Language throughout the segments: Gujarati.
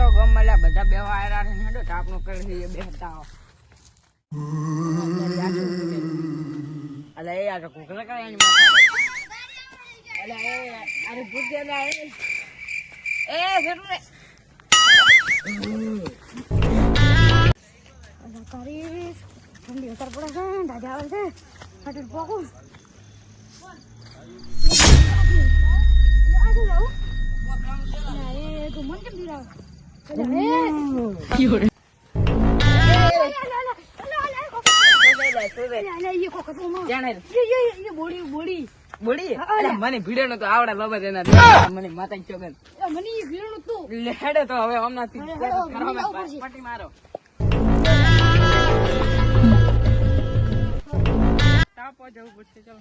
તો ગમ મળ્યા બધા બે વાયરા ને, હેડો ટાપનું કરી બે હતા અલે તો કુકરા કરે એની માથા અલે અરે ભૂત ના એ. ફેરું રે? કરી ઠંડી અસર પડે છે, દાદા આવે છે ફાટલ પોકું આ શું તો મન કેમ દીરાવ બોડી મને ભીડે નો તો આવડે બાબા મને માતા ચોગન લેડે તો હવે હમણાંથી મને મારો તાપો જવું પડશે ચલો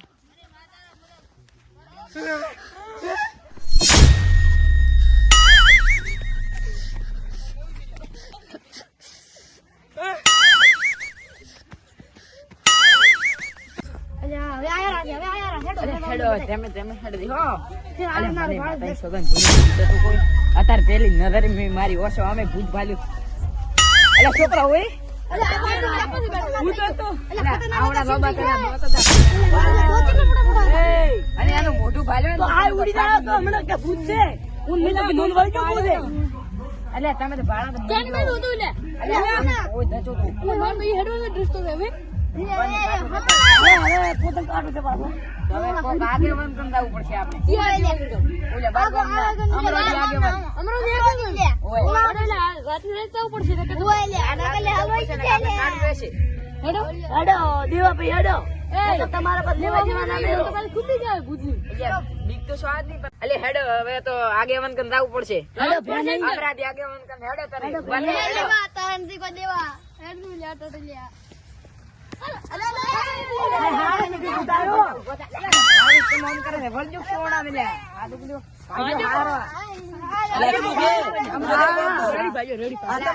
હો. અત્યારે પેલી નજર મેં મારી ઓછો અમે ભૂત ભાલ્યું. એટલે છોકરા હોય? અને એનું મોઢું ભાલ્યું ઉડી જાય તો હમણાં કે ભૂત છે. હું તમે તો ભાડા તું. ઓય નહીં પણ- અલે હેડો હવે તો આગેવાન કંદાવવું પડશે અપરાધી આગેવાન કંદ હેડો તારે. બને હેડો. આવી તો મન કરે ને, વળજો સોડા ને લ્યા. તો બધું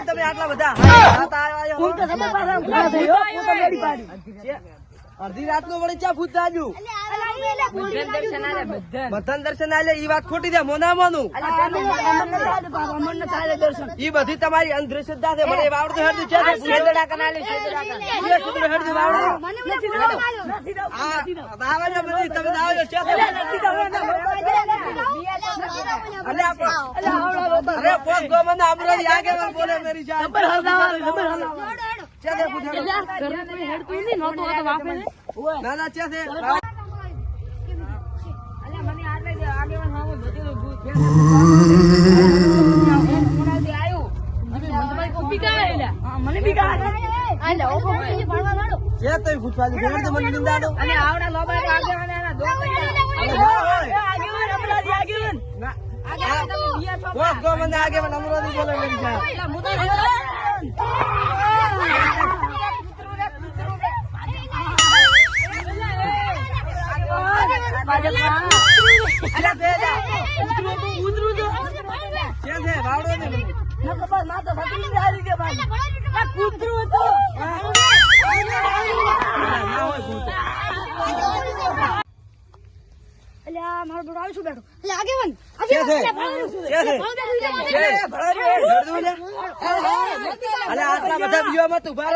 તમે આટલા બધા. અડધી રાત નો વળી ચા ભૂત જાજુ બધાને દર્શન આલે, ઈ વાત ખોટી છે મોના મોનું. ઈ બધી તમારી અંધશ્રદ્ધા છે મને વાવડતો હેડું છે આ શેરડા કન આલે, શેરડા કન. ઈ કુતરો હેડું વાવડો આ દાવા જો બધી તમે દાવા છે અરે પોસ ગો મને આમરાની બોલે મેરી જાન દે મને આગેવાન બી કાઢે. છે તો ઈ પૂછવાનું તો મને નિંદાડો અને આવડા લોબા આગેવાન એના દોસ્ત હતા. અલે ના. આગેવાન તમે બીયા છો. પોસ ગો મને આગેવાન અમરાની બોલે મેરી જાન અલા, હું તો અલે બે જા છે છે વાવડો ને મને. ના હોય ભૂત મારો બડો આવી બેઠો છે છે છે છે છે ભળાવી હેડ દઉં લે અલે, આટલા બધા બીવા મત ઊભા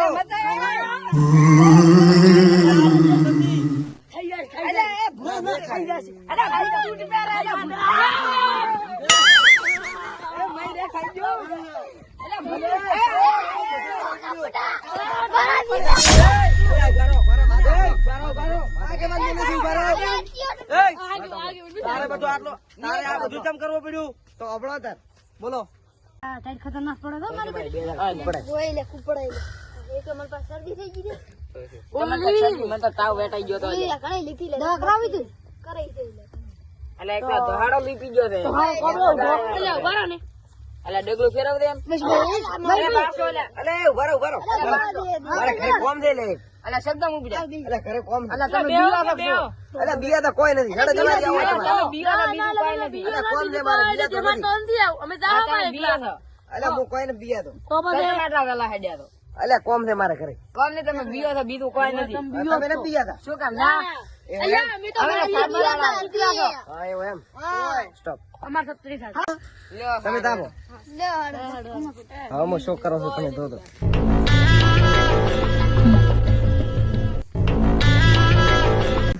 પડ્યું તો અભળો તાર બોલો ખતરનાક પડે તો મારી બેટી ઓય લે ખૂબ પડે એક અમાર પાસે શરદી થઈ ગઈ છે મને તો તાવ વેટાઈ ગયો તો લીધી લે દવા કરાવી તું કરાઈ દે એટલે એક દહાડો લીપી ગયો છે. એટલે ઊભા ને. એટલે ડગલું ફેરવ દે એમ અલે પાછો લે અલે ઊભા રહો ઊભા રહો. મારે ઘરે કોમ દે લે. અલે શબ્દ મૂકી દે. અલે ઘરે કોમ અલે તમે બીવા શકશો અલે બીયા તો કોઈ નથી. હેડો તમારી આવો તમે બીવા બીજું કાંઈ નથી. અલે કોમ દે મારે બીયા તો નથી. આ તમે બીવા છો. અલે હું કોઈ ને બીયા તો તમે આટલા વેલા હેડ્યા તો અલે કોમ છે મારે ઘરે. કોમ ને તમે બીયો છો બીજું કોઈ નથી. તમે બીયા તા શું કામ? ના. તમે હું કરો છો દો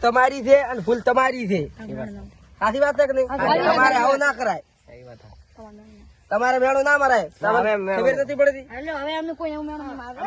તમારી છે અને ભૂલ તમારી છે. સાચી વાત. છે કે નહીં? તમારે આવો ના કરાય. તમારે મેળો ના મરાય. તમારે ખબર નથી પડતી? હવે અમે કોઈ મેળો મારતા.